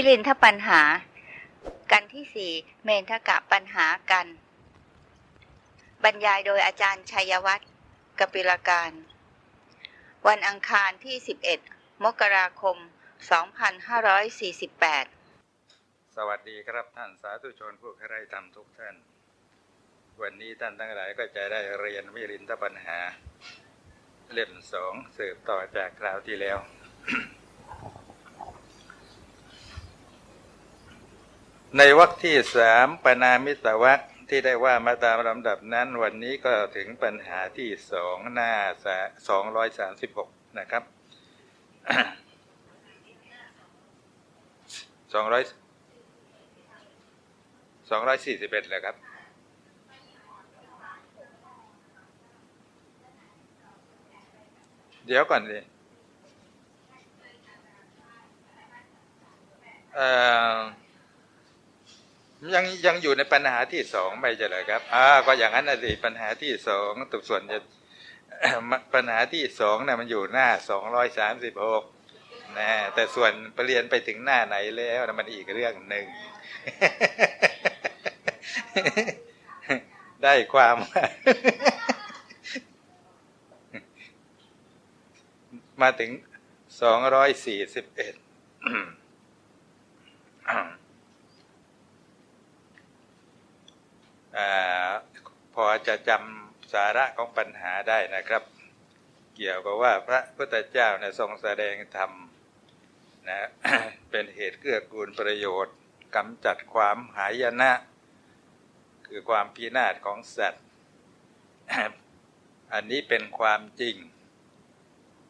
มิลินทปัญหา กันที่สี่เมนทกะปัญหากัน บรรยายโดยอาจารย์ชัยวัฒน์กปิลการ วันอังคารที่ 11 มกราคม 2548 สวัสดีครับท่านสาธุชนผู้ใคร่ธรรมทุกท่าน วันนี้ท่านทั้งหลายก็จะได้เรียนวิรินทปัญหา เล่มสองสืบต่อจากคราวที่แล้ว ในวรรคที่สามปนามิตวรรคที่ได้ว่ามาตามลำดับนั้น วันนี้ก็ถึงปัญหาที่สองหน้าสองร้อยสามสิบหกนะครับสองร้อยสองร้อยสี่สิบเอ็ดเลยครับ เดี๋ยวก่อนสิเอ่อ ยังยังอยู่ในปัญหาที่สองไม่ใช่เหรอครับอ่าก็อย่างนั้นนะสิปัญหาที่สองตุกส่วนจะปัญหาที่สองนะมันอยู่หน้าสองร้อยสามสิบหกนะแต่ส่วนไปเรียนไปถึงหน้าไหนแล้วนะมันอีกเรื่องหนึ่ง ได้ความ มาถึงสองร้อยสี่สิบเอ็ด พอจะจำสาระของปัญหาได้นะครับ เกี่ยวกับว่าพระพุทธเจ้าเนี่ยทรงแสดงธรรมนะเป็นเหตุเกื้อกูลประโยชน์กำจัดความหายนะ คือความพินาศของสัตว์ อันนี้เป็นความจริง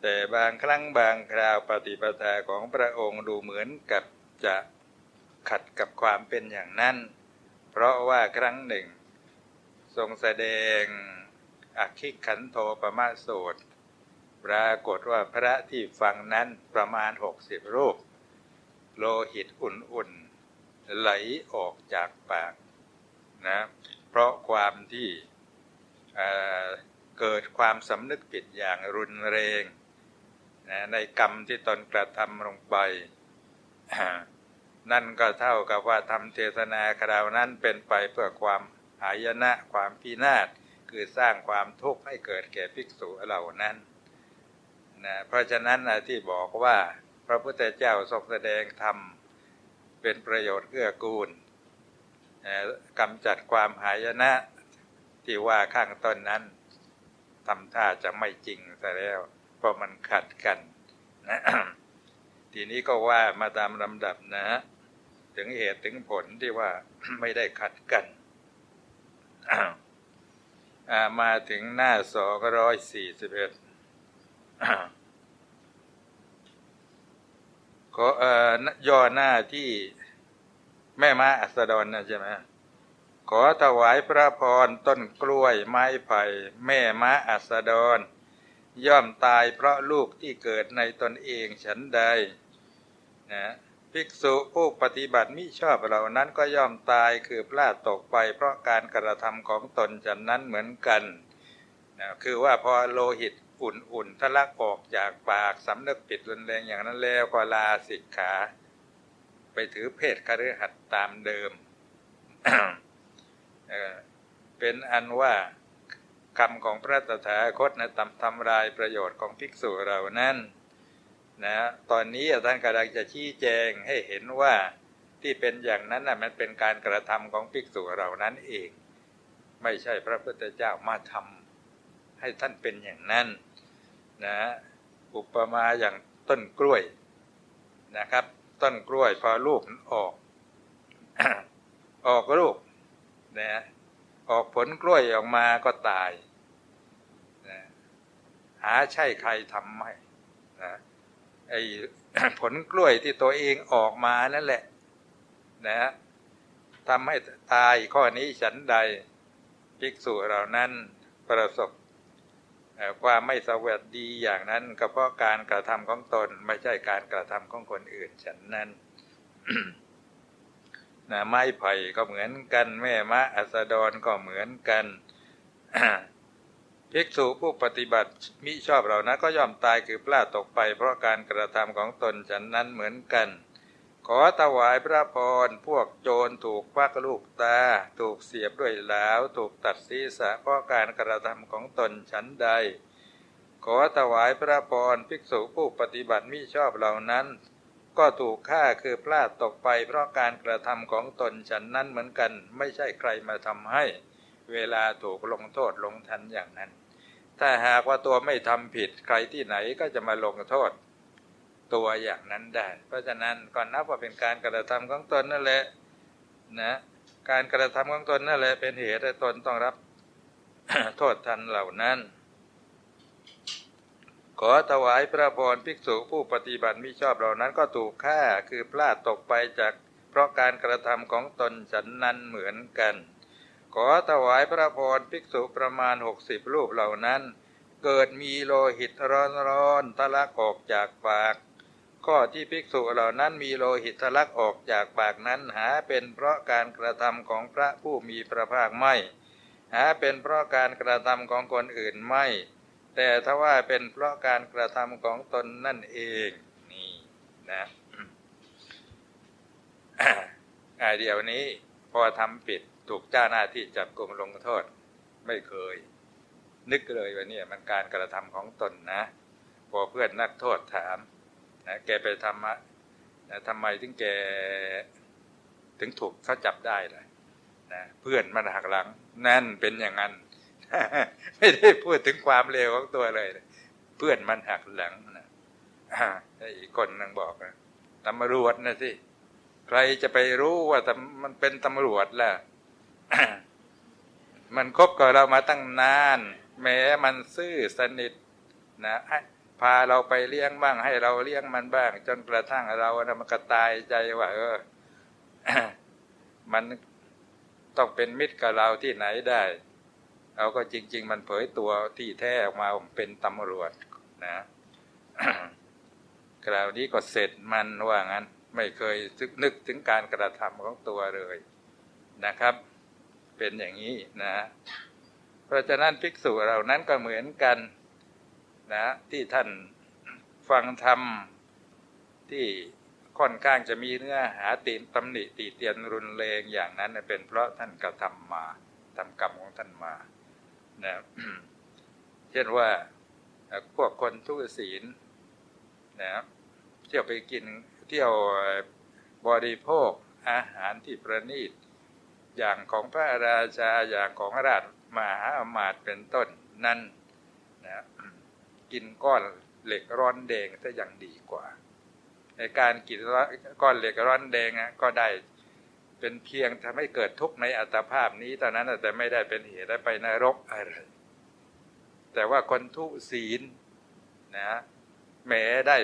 แต่บางครั้งบางคราวปฏิปทาของพระองค์ดูเหมือนกับจะขัดกับความเป็นอย่างนั้น เพราะว่าครั้งหนึ่ง ทรงแสดงอคิขันโทปมาสูตร ปรากฏว่าพระที่ฟังนั้นประมาณหกสิบรูป โลหิตอุ่นๆ ไหลออกจากปากนะเพราะความที่เเกิดความสำนึกผิดอย่างรุนแรงนะในกรรมที่ตนกระทำลงไป นั่นก็เท่ากับว่าทำเทศนาคราวนั้นเป็นไปเพื่อความ หายนะความพินาศคือสร้างความทุกข์ให้เกิดแก่ภิกษุเหล่านั้นนะเพราะฉะนั้นที่บอกว่าพระพุทธเจ้าทรงแสดงธรรมเป็นประโยชน์เกื้อกูลกำจัดความหายนะที่ว่าข้างต้นนั้นทำท่าจะไม่จริงซะแล้ว เพราะมันขัดกันนะทีนี้ก็ว่ามาตามลำดับนะ ถึงเหตุถึงผลที่ว่าไม่ได้ขัดกัน มาถึงหน้าสองร้อยสี่สิบเอ็ดขอย่อหน้าที่แม่ม้าอัสดรนะใช่ไหมขอถวายพระพรต้นกล้วยไม้ไผ่ แม่ม้าอัสดร ย่อมตายเพราะลูกที่เกิดในตนเองฉันใดนะ ภิกษุผู้ปฏิบัติมิชอบเหล่านั้นก็ย่อมตายคือพลาดตกไป เพราะการกระทำของตนฉันนั้นเหมือนกันนะคือว่าพอโลหิตอุ่นๆทะลักออกจากปากสำนึกผิดรุนแรงอย่างนั้นแล้วก็ลาสิกขา ไปถือเพศคฤหัสตามเดิมเป็นอันว่าคำของพระตถาคตนะทำทำลายประโยชน์ของภิกษุเรานั้น นะตอนนี้ท่านกำลังจะชี้แจงให้เห็นว่าที่เป็นอย่างนั้นนะมันเป็นการกระทำของภิกษุเรานั้นเอง ไม่ใช่พระพุทธเจ้ามาทำให้ท่านเป็นอย่างนั้นนะอุปมาอย่างต้นกล้วยนะครับ ต้นกล้วยพอลูกออก ออกลูกนะออกผลกล้วยออกมาก็ตายนะหาใช่ใครทำไม่ ไอ้ผลกล้วยที่ตัวเองออกมานั่นแหละ นะทำให้ตายข้อนี้ฉันใดภิกษุเหล่านั้นประสบความไม่สวัสดีอย่างนั้นก็เพราะการกระทำของตนไม่ใช่การกระทำของคนอื่นฉันนั้นนะไม้ไผ่ก็เหมือนกัน แม่มะอัสดรก็เหมือนกัน ภิกษุผู้ปฏิบัติมิชอบเหล่านั้นก็ย่อมตายคือพลาดตกไป เพราะการกระทำของตนฉันนั้นเหมือนกัน ขอถวายพระพรพวกโจรถูกควักลูกตา ถูกเสียบด้วยหลาวถูกตัดศีรษะเพราะการกระทำของตนฉันใด ขอถวายพระพรภิกษุผู้ปฏิบัติมิชอบเหล่านั้น ก็ถูกฆ่าคือพลาดตกไป เพราะการกระทำของตนฉันนั้นเหมือนกัน ไม่ใช่ใครมาทำให้ เวลาถูกลงโทษลงทันอย่างนั้น ถ้าหากว่าตัวไม่ทำผิดใครที่ไหนก็จะมาลงโทษ ตัวอย่างนั้นได้ เพราะฉะนั้นก่อนนับว่าเป็นการกระทำของตนนั่นแหละนะการกระทำของตนนั่นแหละเป็นเหตุให้ตนต้องรับโทษทันเหล่านั้น ขอถวายพระพรภิกษุผู้ปฏิบัติมิชอบเหล่านั้นก็ถูกฆ่าคือพลาดตกไปจากเพราะการกระทำของตนฉันนั้นเหมือนกัน ขอถวายพระพรภิกษุประมาณหกสิบรูปเหล่านั้น เกิดมีโลหิตร้อนๆทะลักออกจากปาก ข้อที่ภิกษุเหล่านั้นมีโลหิตทะลักออกจากปากนั้นหาเป็นเพราะการกระทำของพระผู้มีพระภาคไม่ หาเป็นเพราะการกระทำของคนอื่นไม่ แต่ถ้าว่าเป็นเพราะการกระทำของตนนั่นเองนี่นะอ่าเดี๋ยวนี้พอทำผิด ถูกเจ้าหน้าที่จับกลุ่มลงโทษ ไม่เคย นึกเลยว่าเนี่ยมันการกระทำของตนนะ พอเพื่อนนักโทษถามนะแกไปทำนะทำไมถึงแกถึงถูกเขาจับได้ล่ะนะเพื่อนมันหักหลัง นั่นเป็นอย่างนั้น ไม่ได้พูดถึงความเลวของตัวเลย เพื่อนมันหักหลังนะอ่าไอ้อีกคนนึงบอกนะตำรวจนะสิใครจะไปรู้ว่ามันเป็นตำรวจล่ะ มันคบกับเรามาตั้งนาน แม้มันซื่อสนิทนะพาเราไปเลี้ยงบ้าง ให้เราเลี้ยงมันบ้าง จนกระทั่งเรานะมันก็ตายใจว่าเออมันต้องเป็นมิตรกับเราที่ไหนได้เราก็จริง ๆ มันเผยตัวที่แท้ออกมาเป็นตำรวจนะคราวนี้ก็เสร็จมันว่างั้น ไม่เคยนึกถึงการกระทำของตัวเลยนะครับ เป็นอย่างนี้นะ เพราะฉะนั้นภิกษุเหล่านั้นก็เหมือนกันนะที่ท่านฟังธรรมที่ค่อนข้างจะมีเนื้อหาตีนตำหนิตีเตียนรุนแรงอย่างนั้นเป็นเพราะท่านกระทำมาทำกรรมของท่านมานะเช่นว่าพวกคนทุศีลนะเที่ยวไปกินเที่ยวบริโภคอาหารที่ประณีต อย่างของพระราชาอย่างของราชมหาอมาตย์เป็นต้นนั้นนะกินก้อนเหล็กร้อนแดงจะยังดีกว่า ในการกินก้อนเหล็กร้อนแดงก็ได้เป็นเพียงทำให้เกิดทุกข์ในอัตภาพนี้ตอนนั้นแต่ไม่ได้เป็นเหตุได้ไปนรกอะไร แต่ว่าคนทุศีลนะแม้ได้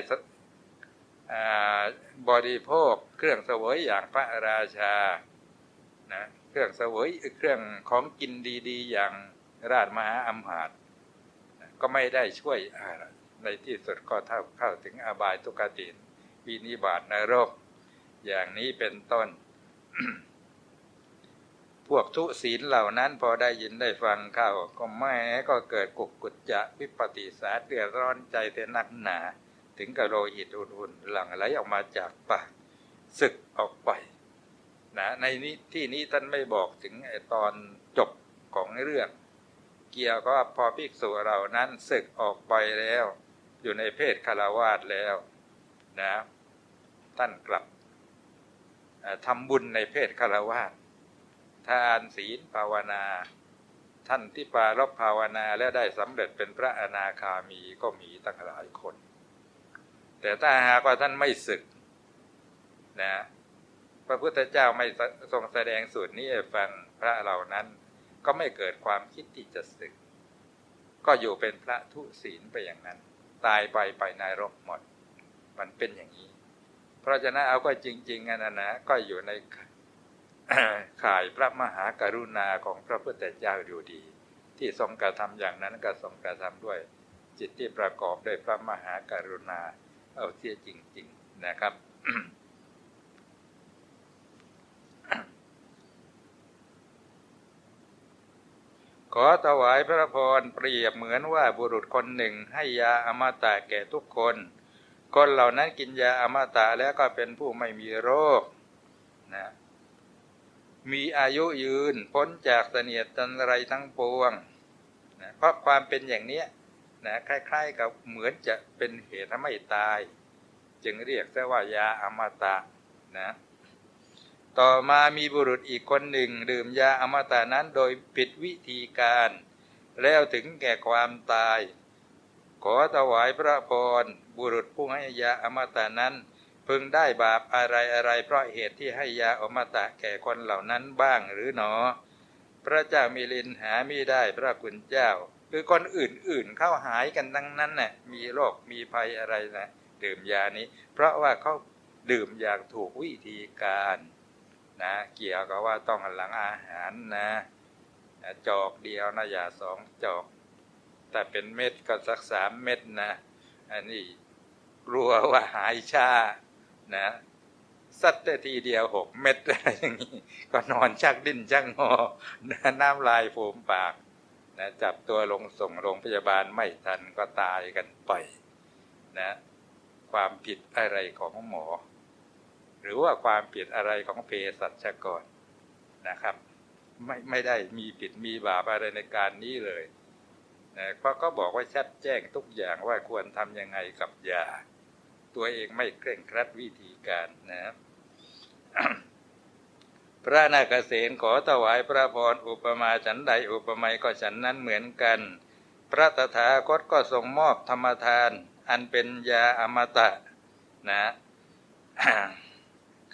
บริโภคเครื่องเสวยอย่างพระราชานะ เครื่องเสวยเครื่องของกินดีๆ อย่างราชมหาอำมาตก็ไม่ได้ช่วยอะไรในที่สุดก็เท่าเข้าถึงอบายทุกตินวินิบาตนรก อย่างนี้เป็นต้น พวกทุศีลเหล่านั้นพอได้ยินได้ฟังเข้าก็แม้ก็เกิดกุกกุจจะวิปฏิสาเดือดร้อนใจแต่นักหนา ถึงกระโลหิตอุ่นๆหลั่งไหลออกมาจากปากศึกออกไป นะในนี้ที่นี้ท่านไม่บอกถึงตอนจบของเรื่อง เกี่ยวก็พอภิกษุเรานั้นศึกออกไปแล้ว อยู่ในเพศคารวาสแล้วนะท่านกลับทำบุญในเพศคารวาสทานศีลภาวนา ท่านที่ปารบภาวนาและได้สำเร็จเป็นพระอนาคามีก็มีตั้งหลายคน แต่ถ้าหากว่าท่านไม่ศึกนะ พระพุทธเจ้าไม่ทรงแสดงสูตรนี้ฟังพระเหล่านั้นก็ไม่เกิดความคิดที่จะศึก ก็อยู่เป็นพระทุศีลไปอย่างนั้น ตายไปไปนรกหมด มันเป็นอย่างนี้ เพราะฉะนั้นเอาก็จริงๆนะนะ ก็อยู่ในข่ายพระมหากรุณาของพระพุทธเจ้าอยู่ดี ที่ทรงกระทำอย่างนั้นก็ทรงกระทำด้วย จิตที่ประกอบด้วยพระมหากรุณา เอาเสียจริง ๆนะครับ ขอถวายพระพรเปรียบเหมือนว่าบุรุษคนหนึ่งให้ยาอมตะแก่ทุกคน คนเหล่านั้นกินยาอมตะแล้วก็เป็นผู้ไม่มีโรคนะมีอายุยืนพ้นจากเสนียดจันไรทั้งปวงนะเพราะความเป็นอย่างเนี้ยนะคล้ายๆกับเหมือนจะเป็นเหตุทำให้ตาย จึงเรียกซะว่ายาอมตะนะ ต่อมามีบุรุษอีกคนหนึ่ง ดื่มยาอมตะนั้นโดยผิดวิธีการ แล้วถึงแก่ความตาย ขอถวายพระพรบุรุษผู้ให้ยาอมตะนั้น พึงได้บาปอะไรอะไรเพราะเหตุที่ให้ยาอมตะแก่คนเหล่านั้นบ้างหรือหนอ พระเจ้ามิลินหาไม่ได้พระคุณเจ้า คือคนอื่นๆเข้าหายกันทั้งนั้นน่ะมีโรคมีภัยอะไรนะดื่มยานี้ เพราะว่าเขาดื่มอย่างถูกวิธีการ นะเกี่ยวกับว่าต้องหลังอาหารนะจอกเดียวนะอย่าสองจอก แต่เป็นเม็ดก็สักสามเม็ดนะอันนี้กลัวว่าหายชานะสัตทีเดียวหกเม็ดอะไรอย่างนี้ก็นอนชักดิ้นชักงอนะน้ำลายฟูมปากนะจับตัวลงส่งโรงพยาบาลไม่ทันก็ตายกันไปนะ ความผิดอะไรของหมอ หรือว่าความผิดอะไรของเภสัชกรนะครับ ไม่ไม่ได้มีผิดมีบาปอะไรในการนี้เลยนะเพราะก็บอกว่าชัดแจ้งทุกอย่างว่าควรทำยังไงกับยา ตัวเองไม่เคร่งครัดวิธีการนะพระนาคเษนขอถวายพระพรอุปมาฉันใดอุปไมยก็ฉันนั้นเหมือนกัน พระตถาคตก็ทรงมอบธรรมทาน อันเป็นยาอมตะนะ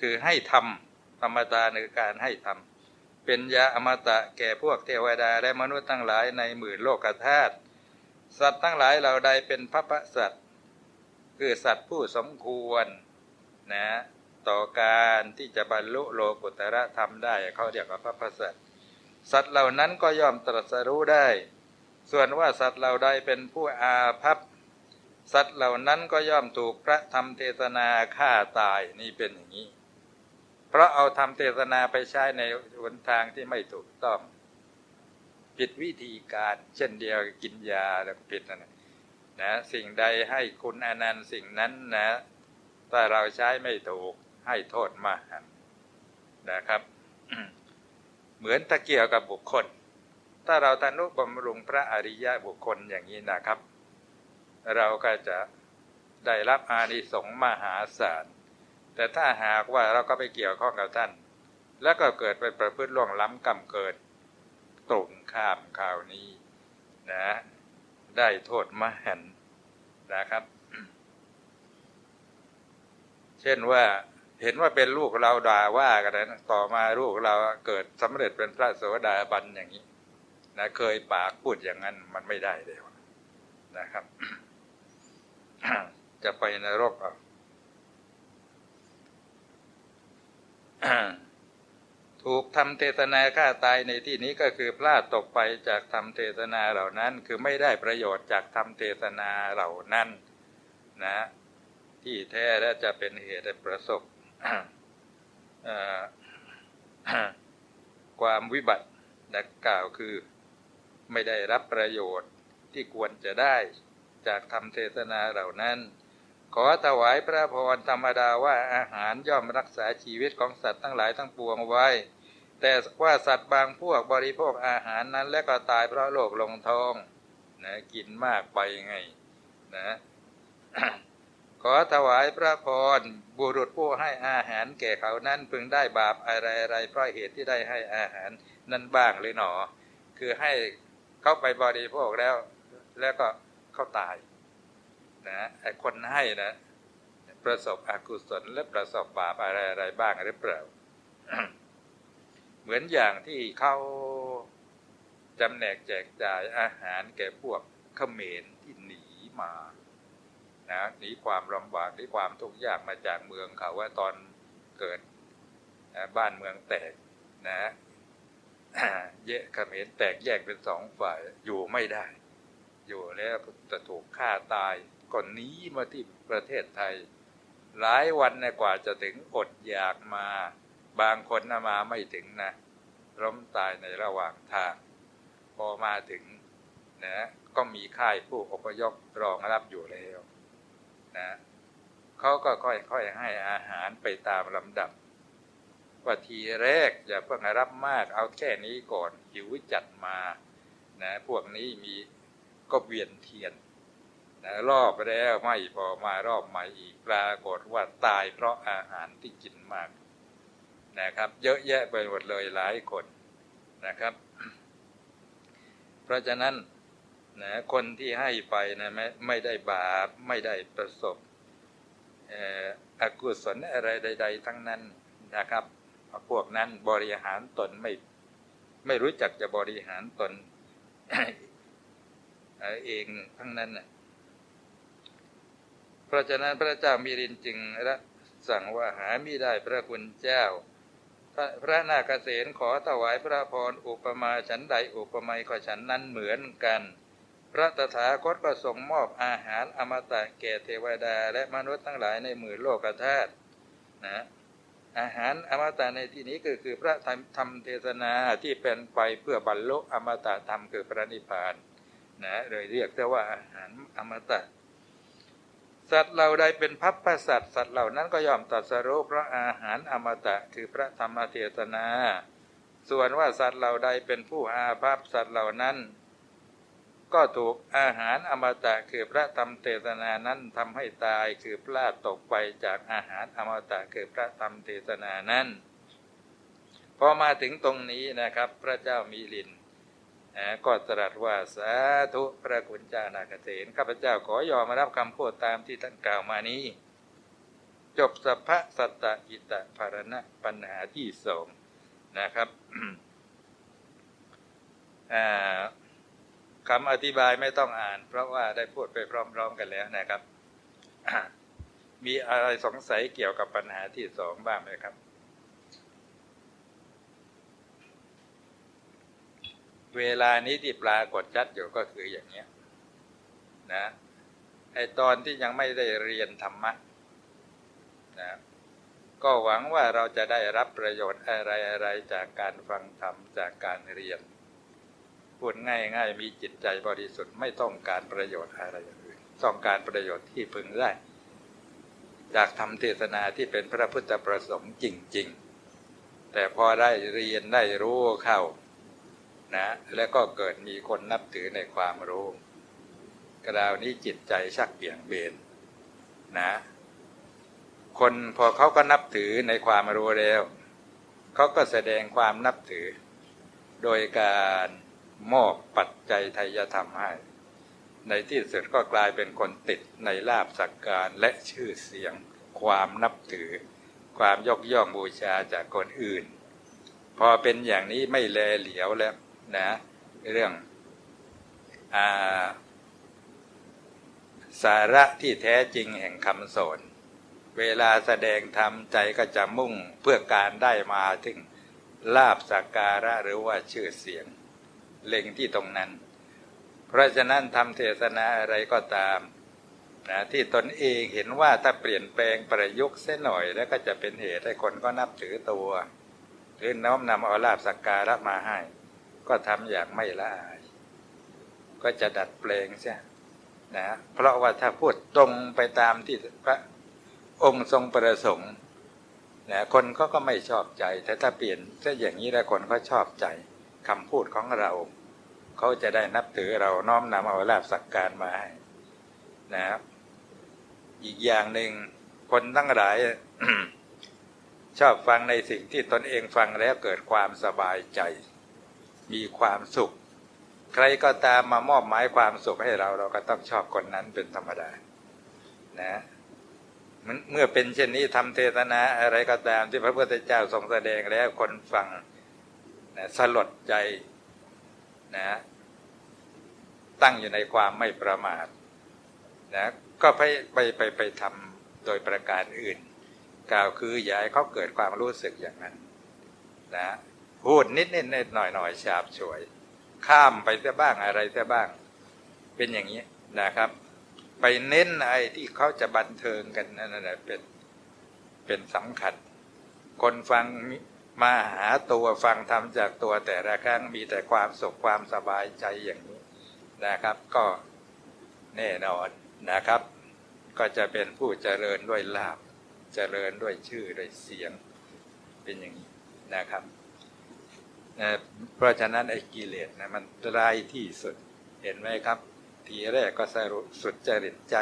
คือให้ทำธรรมตาในการให้ทำเป็นยาอมตะแก่พวกเทวดาและมนุษย์ทั้งหลายในหมื่นโลกธาตุสัตว์ทั้งหลายเหล่าใดเป็นพระพสัตว์คือสัตว์ผู้สมควรนะต่อการที่จะบรรลุโลกุตระธรรมได้เขาเรียกว่าพระพสัตสัตว์เหล่านั้นก็ย่อมตรัสรู้ได้ ส่วนว่าสัตว์เหล่าใดเป็นผู้อาภัพสัตว์เหล่านั้นก็ย่อมถูกพระธรรมเทศนาฆ่าตายนี่เป็นอย่างนี้ เพราะเอาธรรมเทศนาไปใช้ในหนทางที่ไม่ถูกต้อง ผิดวิธีการ เช่นเดียวกินยาแล้วผิดนะนะ สิ่งใดให้คุณอนันต์สิ่งนั้นนะถ้าเราใช้ไม่ถูกให้โทษมากนะครับ เหมือนตะเกียวกับบุคคล ถ้าเราทนุบำรุงพระอริยะบุคคลอย่างนี้นะครับ เราก็จะได้รับอานิสงส์มหาศาล แต่ถ้าหากว่าเราก็ไปเกี่ยวข้องกับท่าน แล้วก็เกิดไปประพฤติล่วงล้ำกรรมเกิดตรงข้ามข่าวนี้นะ ได้โทษมหันนะครับ เช่นว่าเห็นว่าเป็นลูกเราด่าว่ากันนะต่อมาลูกเราเกิดสำเร็จเป็นพระโสดาบันอย่างนี้นะเคยปากพูดอย่างนั้นมันไม่ได้เลยนะครับ จะไปนรกเอา ถูกทำเทศนาฆ่าตายในที่นี้ก็คือพลาดตกไปจากทำเทศนาเหล่านั้น คือไม่ได้ประโยชน์จากทำเทศนาเหล่านั้น นะ ที่แท้และจะเป็นเหตุประสบความวิบัติดังกล่าวคือ ไม่ได้รับประโยชน์ที่ควรจะได้จากธรรมเทศนาเหล่านั้น ขอถวายพระพรธรรมดาว่าอาหารย่อมรักษาชีวิตของสัตว์ทั้งหลายทั้งปวงไว้ แต่ว่าสัตว์บางพวกบริโภคอาหารนั้น และก็ตายเพราะโรคลงท้องนะกินมากไปไงนะขอถวายพระพรบุรุษผู้ให้อาหารแก่เขานั้นพึงได้บาปอะไรอะไรเพราะเหตุที่ได้ให้อาหารนั้นบ้างหรือหนอ คือให้เข้าไปบริโภคแล้ว แล้วก็เข้าตาย นะไอ้คนให้นะประสบอกุศลและประสบบาปอะไรอะไรบ้างหรือเปล่า เหมือนอย่างที่เขาจำแนกแจกจ่ายอาหารแก่พวกเขมรที่หนีมานะหนีความลำบากหนีความทุกข์ยากมาจากเมืองเขาว่าตอนเกิดบ้านเมืองแตกนะเยะเขมรแตกแยกเป็นสองฝ่ายอยู่ไม่ได้ อยู่แล้วจะถูกฆ่าตาย ก่อนนี้มาที่ประเทศไทย หลายวันนะกว่าจะถึงอดอยากมา บางคนนะมาไม่ถึงนะล้มตายในระหว่างทาง พอมาถึงนะก็มีค่ายผู้อพยพรองรับอยู่แล้วนะเขาก็ค่อยๆให้อาหารไปตามลำดับว่าทีแรกอย่าเพิ่งรับมากเอาแค่นี้ก่อนหิวจัดมานะพวกนี้มีก็เวียนเทียน นะรอบแล้วไม่พอมารอบใหม่อีกปรากฏว่าตายเพราะอาหารที่กินมากนะครับ เยอะแยะไปหมดเลยหลายคนนะครับ เพราะฉะนั้นนะคนที่ให้ไปนะไม่ไม่ได้บาปไม่ได้ประสบอกุศลอะไรใด ๆ ทั้งนั้นนะครับพวกนั้นบริหารตนไม่ไม่รู้จักจะบริหารตนเองทั้งนั้นนะ ราะฉะนั้นพระเจ้ามีรินจึงรับสั่งว่าหาม่ได้พระคุณเจ้า พระนาคเษนขอถวายพระพรอุปมาฉันใดอุปไมยก็ฉันนั้นเหมือนกัน พระตถาคตก็ทรงมอบอาหารอมตะแก่เทวดาและมนุษย์ทั้งหลายในหมื่นโลกธาตุนะอาหารอมตะในที่นี้ก็คือพระธรรมธรรมเทศนาที่เป็นไปเพื่อบรรลุอมตะธรรมคือพระนิพพานนะเลยเรียกแต่ว่าอาหารอมตะ สัตว์เหล่าใดเป็นพัพพสัตว์สัตว์เหล่านั้นก็ยอมตรัสรู้พระอาหารอมตะคือพระธรรมเทศนา ส่วนว่าสัตว์เหล่าใดเป็นผู้อาภัพสัตว์เหล่านั้น ก็ถูกอาหารอมตะคือพระธรรมเทศนานั้นทำให้ตายคือพลาดตกไปจากอาหารอมตะคือพระธรรมเทศนานั้น พอมาถึงตรงนี้นะครับ พระเจ้ามีลิน ก็ตรัสว่าสาธุพระคุณเจ้านาคเษนข้าพเจ้าขอยอมรับคำพูดตามที่ท่านกล่าวมานี้ จบสัพพะสัตตอิตะภารณะปัญหาที่สองนะครับคำอธิบายไม่ต้องอ่าน เพราะว่าได้พูดไปพร้อม ๆ กันแล้วนะครับ มีอะไรสงสัยเกี่ยวกับปัญหาที่สองบ้างไหมครับ เวลานี้ที่ปรากฏชัดอยู่ก็คืออย่างนี้นะไอตอนที่ยังไม่ได้เรียนธรรมะนะก็หวังว่าเราจะได้รับประโยชน์อะไรอะไรจากการฟังธรรมจากการเรียน พูดง่ายๆมีจิตใจบริสุทธิ์ไม่ต้องการประโยชน์อะไรอย่างอื่นต้องการประโยชน์ที่พึงได้ จากธรรมเทศนาที่เป็นพระพุทธประสงค์จริง ๆ แต่พอได้เรียนได้รู้เข้า นะแล้วก็เกิดมีคนนับถือในความรู้กระดาวนี้จิตใจชักเบี่ยงเบนนะ คนพอเขาก็นับถือในความรู้แล้วเขาก็แสดงความนับถือ โดยการมอบปัจจัยไทยธรรมให้ ในที่สุดก็กลายเป็นคนติดในลาบสักการและชื่อเสียง ความนับถือ ความยกย่องบูชาจากคนอื่น พอเป็นอย่างนี้ไม่แลเหลียวแล้ว นะเรื่องอาสาระที่แท้จริงแห่งคำสอนเวลาแสดงธรรมใจก็จะมุ่งเพื่อการได้มาถึงลาบสักการะหรือว่าชื่อเสียง เล็งที่ตรงนั้น เพราะฉะนั้นทำเทศนาอะไรก็ตามนะที่ตนเองเห็นว่าถ้าเปลี่ยนแปลงประยุกต์เส้นหน่อย แล้วก็จะเป็นเหตุให้คนก็นับถือตัว หรือน้อมนำเอาลาบสักการะมาให้ ก็ทำอย่างไม่ละอาย ก็จะดัดแปลงใช่นะเพราะว่าถ้าพูดตรงไปตามที่พระองค์ทรงประสงค์นะคนเขาก็ไม่ชอบใจ แต่ถ้าเปลี่ยนถ้าอย่างนี้แล้วคนก็ชอบใจคำพูดของเรา เขาจะได้นับถือเราน้อมนำเอาลาบสักการมาให้นะครับอีกอย่างหนึ่งคนทั้งหลายชอบฟังในสิ่งที่ตนเองฟังแล้วเกิดความสบายใจ มีความสุข ใครก็ตามมามอบหมายความสุขให้เรา เราก็ต้องชอบคนนั้นเป็นธรรมดา นะเมื่อเป็นเช่นนี้ทำเทศนาอะไรก็ตามที่พระพุทธเจ้าทรงแสดงแล้วคนฟังนะสลดใจนะตั้งอยู่ในความไม่ประมาทนะก็ไปไปไปไปทำโดยประการอื่น กล่าวคืออย่าให้เขาเกิดความรู้สึกอย่างนั้น นะ พูดนิดนิดนิดหน่อยหน่อยฉาบฉวย ข้ามไปเสียบ้างอะไรเสียบ้าง เป็นอย่างนี้นะครับ ไปเน้นไอ้ที่เขาจะบันเทิงกันนั่นแหละเป็นเป็นสำคัญ คนฟังมาหาตัวฟังทำจากตัวแต่ละครั้งมีแต่ความสุขความสบายใจอย่างนี้นะครับ ก็แน่นอนนะครับ ก็จะเป็นผู้เจริญด้วยลาบ เจริญด้วยชื่อด้วยเสียง เป็นอย่างนี้นะครับ เพราะฉะนั้นไอ้กิเลสนะมันร้ายที่สุด เห็นไหมครับ ทีแรกก็สรุปสุดจริตใจ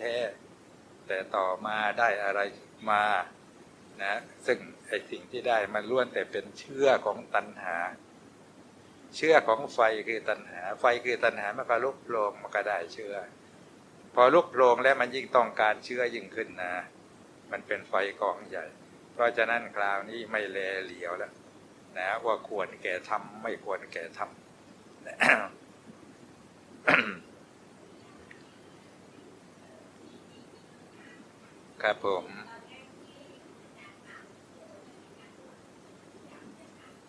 แท้ๆ แต่ต่อมาได้อะไรมานะซึ่งไอ้สิ่งที่ได้มันล้วนแต่เป็นเชื่อของตัณหา เชื่อของไฟคือตัณหา ไฟคือตัณหามันก็ลุกโลงมันก็ได้เชื่อ พอลุกโลงแล้วมันยิ่งต้องการเชื่อยิ่งขึ้นนะ มันเป็นไฟกองใหญ่ เพราะฉะนั้นคราวนี้ไม่แลเหลียวแล้ว นะว่าควรแก่ทำไม่ควรแก่ทำนะครับผม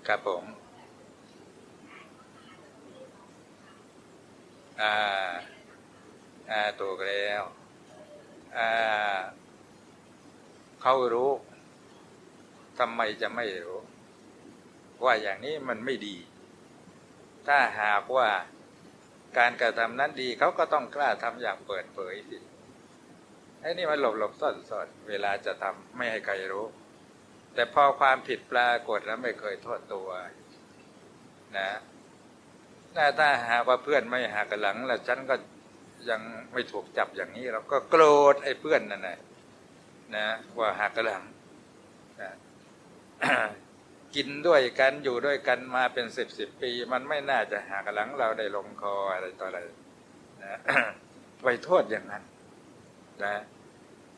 ครับผม อ่า อ่าถูกแล้ว อ่า เขารู้ ทำไมจะไม่รู้ ว่าอย่างนี้มันไม่ดี ถ้าหากว่าการกระทำนั้นดีเขาก็ต้องกล้าทำอย่างเปิดเผยสิไอ้นี่มันหลบหลบซ่อนซ่อนเวลาจะทำไม่ให้ใครรู้ แต่พอความผิดปรากฏแล้วไม่เคยโทษตัว นะถ้าถ้าหากว่าเพื่อนไม่หักหลัง แล้วฉันก็ยังไม่ถูกจับอย่างนี้ เราก็โกรธไอ้เพื่อนนั่นแหละนะว่าหักหลังนะ กินด้วยกันอยู่ด้วยกันมาเป็นสิบสิบปี มันไม่น่าจะหักหลังเราได้ลงคออะไรต่ออะไรนะไปโทษอย่างนั้นนะ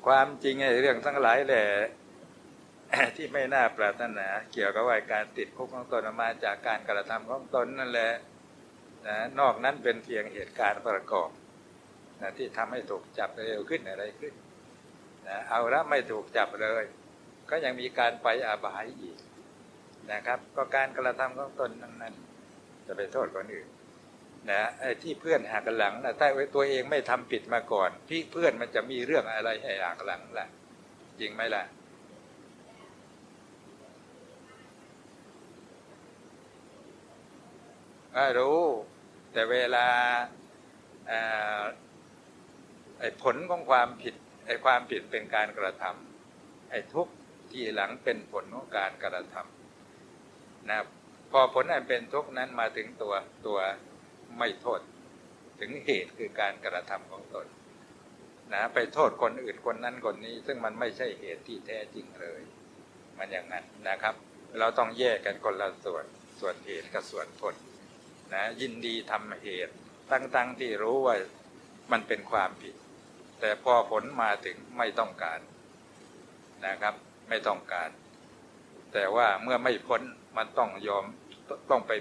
ความจริงไอ้เรื่องทั้งหลายแหละที่ไม่น่าปรารถนา เกี่ยวกับว่าการติดคุกของตนมาจากการกระทำของตนนั่นแหละนะนอกนั้นเป็นเพียงเหตุการณ์ประกอบนะที่ทำให้ถูกจับเร็วขึ้นอะไรขึ้นนะเอาละไม่ถูกจับเลย ก็ยังมีการไปอาบายอีก นะครับ ก็การกระทำของตนนั้นนั้นจะไปโทษคนอื่นนะไอ้ที่เพื่อนหักหลังนะถ้าตัวเองไม่ทำผิดมาก่อน พี่เพื่อนมันจะมีเรื่องอะไรให้หักหลังล่ะ จริงไหมล่ะรู้ แต่เวลาไอ้ผลของความผิดไอ้ความผิดเป็นการกระทำไอ้ทุกข์ที่หลังเป็นผลของการกระทำ นะพอผลอันเป็นทุกข์นั้นมาถึงตัวตัวไม่โทษ ถึงเหตุคือการกระทำของตนนะไปโทษคนอื่นคนนั้นคนนี้ ซึ่งมันไม่ใช่เหตุที่แท้จริงเลย มันอย่างนั้นนะครับ เราต้องแยกกันคนละส่วนส่วนเหตุกับส่วนผลนะยินดีทำเหตุตั้งๆที่รู้ว่ามันเป็นความผิด แต่พอผลมาถึงไม่ต้องการนะครับ ไม่ต้องการ แต่ว่าเมื่อไม่พ้น มันต้องยอมต้องไป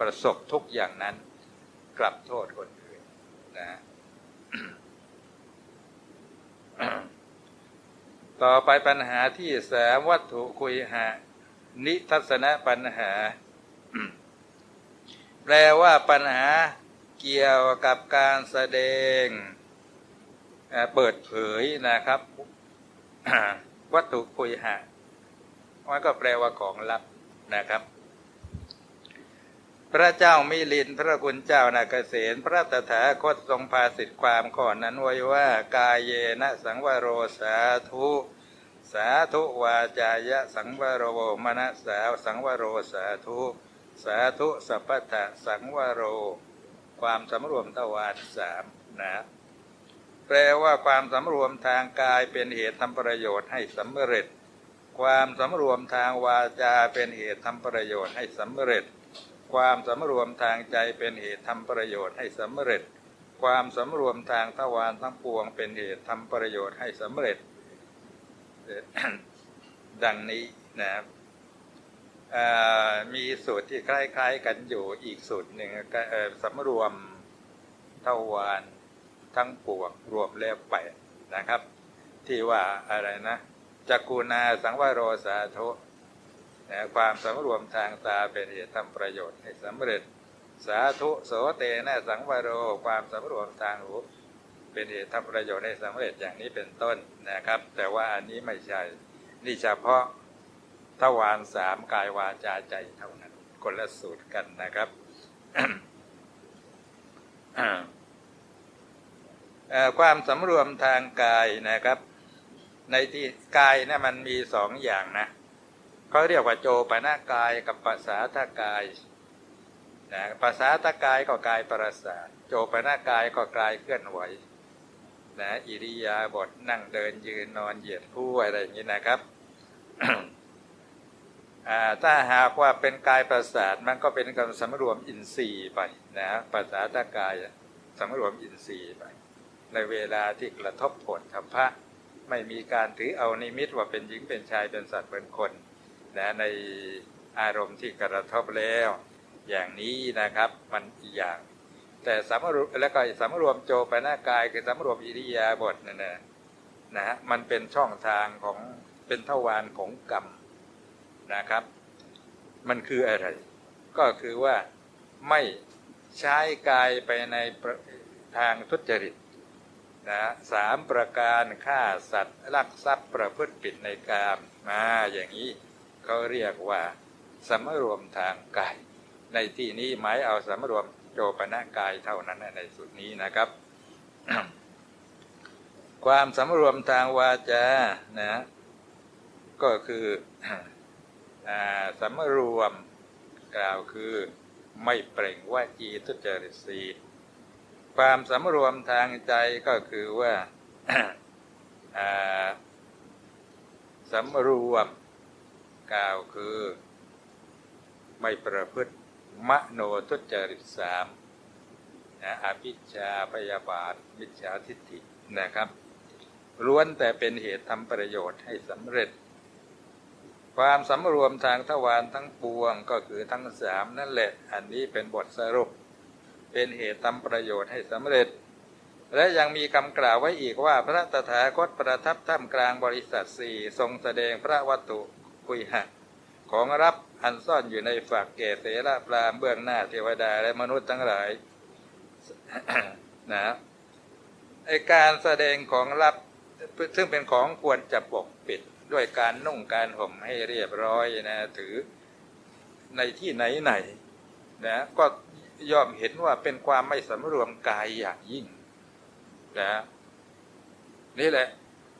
ประสบทุกอย่างนั้น กลับโทษคนอื่นนะต่อไปปัญหาที่สามวัตถุคุยหา นิทัศนะปัญหา แปลว่าปัญหาเกี่ยวกับการแสดงเปิดเผยนะครับ วัตถุคุยหามันก็แปลว่าของลับ นะครับ พระเจ้ามิลินพระคุณเจ้านาเกษตพระตถาคตทรงพาสิทธิความข้อนั้นไว้ว่ากายเยนะสังวโรสาธุสาธุวาจายะสังวโรมณสาวสังวโรสาธุสาธุสัพพะสังวโร ความสำรวมทวารสามนะแปลว่าความสำรวมทางกายเป็นเหตุทำประโยชน์ให้สำเร็จ ความสำรวมทางวาจาเป็นเหตุทำประโยชน์ให้สำเร็จ ความสำรวมทางใจเป็นเหตุทำประโยชน์ให้สำเร็จ ความสำรวมทางทวารทั้งปวงเป็นเหตุทำประโยชน์ให้สำเร็จ ดังนี้นะครับมีสูตรที่คล้าย ๆ กันอยู่อีกสูตรหนึ่งสำรวมทวารทั้งปวงรวมแล้วแปนะครับ ที่ว่าอะไรนะ จักกูนาสังวโรสาธุนะความสำรวมทางตาเป็นเหตุทำประโยชน์ให้สำเร็จ สาธุโสเตนะสังวโร ความสำรวมทางหูเป็นเหตุทำประโยชน์ให้สำเร็จอย่างนี้เป็นต้นนะครับ แต่ว่าอันนี้ไม่ใช่ นี่เฉพาะทวารสามกายวาจาใจเท่านั้นคนละสูตรกันนะครับความสำรวมทางกายนะครับ ในที่กายนะมันมีสองอย่างนะเขาเรียกว่าโจปนากายกับภาษาทากายนะภาษาทากายก็กายประสาทโจปนากายก็กายเคลื่อนไหวนะอิริยาบถนั่งเดินยืนนอนเหยียดคู่อะไรอย่างนี้นะครับถ้าหากว่าเป็นกายประสาทมันก็เป็นการสำรวมอินทรีย์ไปนะภาษาทากายอะสำรวมอินทรีย์ไป ในเวลาที่กระทบผลธรรมะ ไม่มีการถือเอานิมิตว่าเป็นหญิงเป็นชายเป็นสัตว์เป็นคนนะในอารมณ์ที่กระทบแล้ว อย่างนี้นะครับมันอีกอย่าง แต่สำรวมแล้วก็สำรวมโจปนากายคือสำรวมอิริยาบถนั่นนะนะฮะมันเป็นช่องทางของเป็นทวารของกรรมนะครับ มันคืออะไร ก็คือว่าไม่ใช้กายไปในทางทุจริต นะสามประการฆ่าสัตว์ลักทรัพย์ประพฤติผิดในกามมาอย่างนี้เขาเรียกว่าสำรวมทางกาย ในที่นี้หมายเอาสำรวมโจปนกายเท่านั้นในสุดนี้นะครับ ความสำรวมทางวาจานะก็คือสำรวมกล่าวคือไม่เปล่งว่าจีทุจริตสีล ความสำรวมทางใจก็คือว่าสำรวมกล่าวคือ ไม่ประพฤติมโนทุจริตสามอภิชาพยาบาทมิจฉาทิฏฐินะครับล้วนแต่เป็นเหตุทำประโยชน์ให้สำเร็จ ความสำรวมทางทวารทั้งปวงก็คือทั้งสามนั่นแหละ อันนี้เป็นบทสรุป เป็นเหตุทำประโยชน์ให้สำเร็จ และยังมีคำกล่าวไว้อีกว่าพระตถาคตประทับท่ามกลางบริษัทสี่ทรงแสดงพระวัตถุกุยหะ ของรับอันซ่อนอยู่ในฝักแก่เสราปรามเบื้องหน้าเทวดาและมนุษย์ทั้งหลายนะไอการแสดงของลับซึ่งเป็นของควรจะปกปิดด้วยการนุ่งการห่มให้เรียบร้อยนะ ถือในที่ไหนไหนนะก็ ย่อมเห็นว่าเป็นความไม่สำรวมกายอย่างยิ่งนะนี่แหละ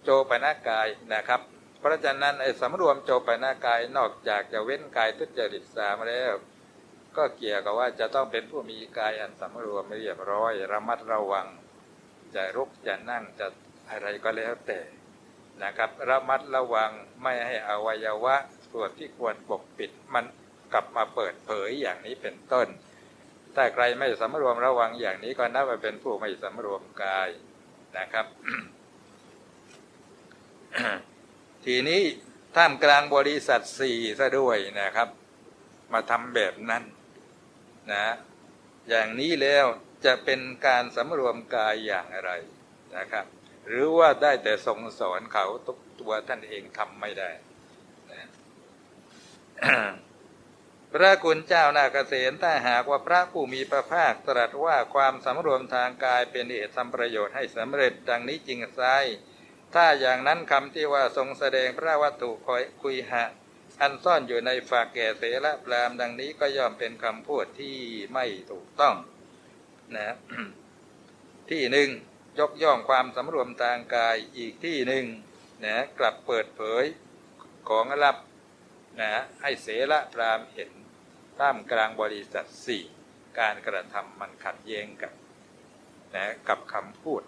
โจปนากายนะครับ เพราะฉะนั้นไอ้สำรวมโจปนากายนอกจากจะเว้นกายทุจริตสามแล้ว ก็เกี่ยวกับว่าจะต้องเป็นผู้มีกายอันสำรวมเรียบร้อย ระมัดระวัง จะรุกจะนั่งจะอะไรก็แล้วแต่นะครับ ระมัดระวังไม่ให้อวัยวะส่วนที่ควรปกปิดมันกลับมาเปิดเผยอย่างนี้เป็นต้น ถ้าใครไม่สำรวมระวังอย่างนี้ก็นับว่าเป็นผู้ไม่สำรวมกายนะครับ ทีนี้ท่ามกลางบริษัทสี่ซะด้วยนะครับ มาทำแบบนั้นนะอย่างนี้แล้วจะเป็นการสำรวมกายอย่างไรนะครับ หรือว่าได้แต่ทรงสอนเขาตัวท่านเองทำไม่ได้นะ พระคุณเจ้านาเกษตถ้าหากว่าพระผู้มีพระภาคตรัสว่าความสำรวมทางกายเป็นเหตุทำประโยชน์ให้สำเร็จดังนี้จริงไซถ้าอย่างนั้นคำที่ว่าทรงแสดงพระวัตถุคอยคุยหะ อันซ่อนอยู่ในฝากแก่เสละปรามดังนี้ก็ย่อมเป็นคำพูดที่ไม่ถูกต้องนะที่หนึ่งยกย่องความสำรวมทางกายอีกที่หนึ่งนะกลับเปิดเผยของลับนะให้เสละพรามเห็น ท่ามกลางบริษัทสี่การกระทำมันขัดแย้งกันนะกับคำพูด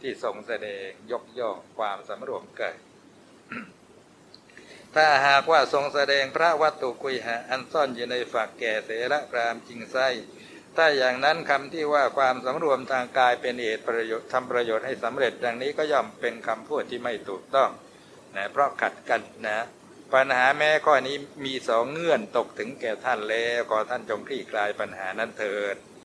ที่ทรงแสดงยกย่องความสำรวมเกายถ้าหากว่าทรงแสดงพระวัตถุกุยหะอันซ่อนอยู่ในฝักแก่เสละพรามจริงไซถ้าอย่างนั้นคำที่ว่าความสำรวมทางกายเป็นเหตุประโยชน์ทำประโยชน์ให้สำเร็จ ดังนี้ก็ย่อมเป็นคำพูดที่ไม่ถูกต้องนะเพราะขัดกันนะ ปัญหาแม้ข้อนี้มีสองเงื่อนตกถึงแก่ท่านแล้วขอท่านจงคลี่คลายปัญหานั้นเถิด